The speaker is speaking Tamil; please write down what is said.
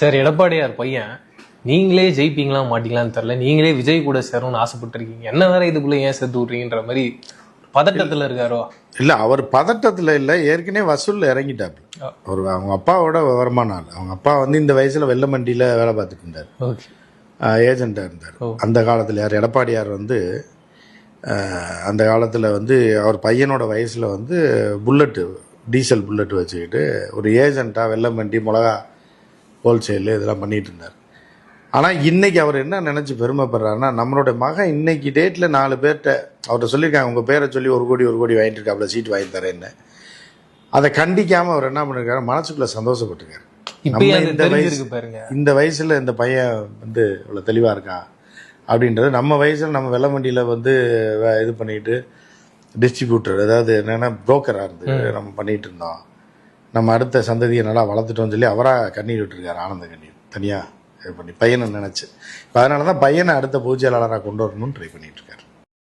சார் எடப்பாடியார் பையன் நீங்களே ஜெயிப்பீங்களா மாட்டீங்களான்னு தெரியல. நீங்களே விஜய் கூட சேரணும்னு ஆசைப்பட்டிருக்கீங்க. என்ன வேற இதுக்குள்ள ஏன் சேர்த்து விட்றீங்கன்ற மாதிரி பதட்டத்துல இருக்காரோ? இல்லை அவர் பதட்டத்தில் இல்லை ஏற்கனவே வசூலில் இறங்கிட்டாப்பு அவர் அவங்க அப்பாவோட விவரமான ஆள். அவங்க அப்பா வந்து இந்த வயசில் வெள்ளமண்டியில் வேலை பார்த்துட்டு இருந்தார். ஓகே. ஏஜெண்ட்டாக இருந்தார். அந்த காலத்தில் யார்? எடப்பாடியார் வந்து அந்த காலத்தில் வந்து அவர் பையனோட வயசில் வந்து புல்லட்டு டீசல் புல்லட் வச்சுக்கிட்டு ஒரு ஏஜெண்ட்டாக வெள்ளமண்டி மிளகா ஹோல்சேலு இதெல்லாம் பண்ணிட்டு இருந்தார். ஆனால் இன்னைக்கு அவர் என்ன நினச்சி பெருமைப்படுறாருன்னா நம்மளோட மகன் இன்னைக்கு டேட்டில் நாலு பேர்கிட்ட அவர்கிட்ட சொல்லியிருக்காங்க உங்கள் பேரை சொல்லி ஒரு கோடி ஒரு கோடி வாங்கிட்டு இருக்காப்புல சீட் வாங்கி தரேன்னு. அதை கண்டிக்காமல் அவர் என்ன பண்ணிருக்காரு மனசுக்குள்ள சந்தோஷப்பட்டிருக்காரு. நம்ம இந்த வயசு பாருங்க. இந்த வயசுல இந்த பையன் வந்து இவ்வளோ தெளிவாக இருக்கான் அப்படின்றது நம்ம வயசுல நம்ம வெள்ளமண்டியில் வந்து இது பண்ணிட்டு டிஸ்ட்ரிபியூட்டர் அதாவது என்னென்னா புரோக்கராக இருந்து நம்ம பண்ணிட்டு இருந்தோம். நம்ம அடுத்த சந்ததியை நல்லா வளர்த்துட்டோம்னு சொல்லி அவராக கண்ணீர் விட்டுருக்காரு ஆனந்த கண்ணீர். தனியாக இது பண்ணி பையனை நினச்சி. இப்போ அதனால தான் பையனை அடுத்த பூஜையாளராக கொண்டு வரணும்னு ட்ரை பண்ணிகிட்டு இருக்காரு.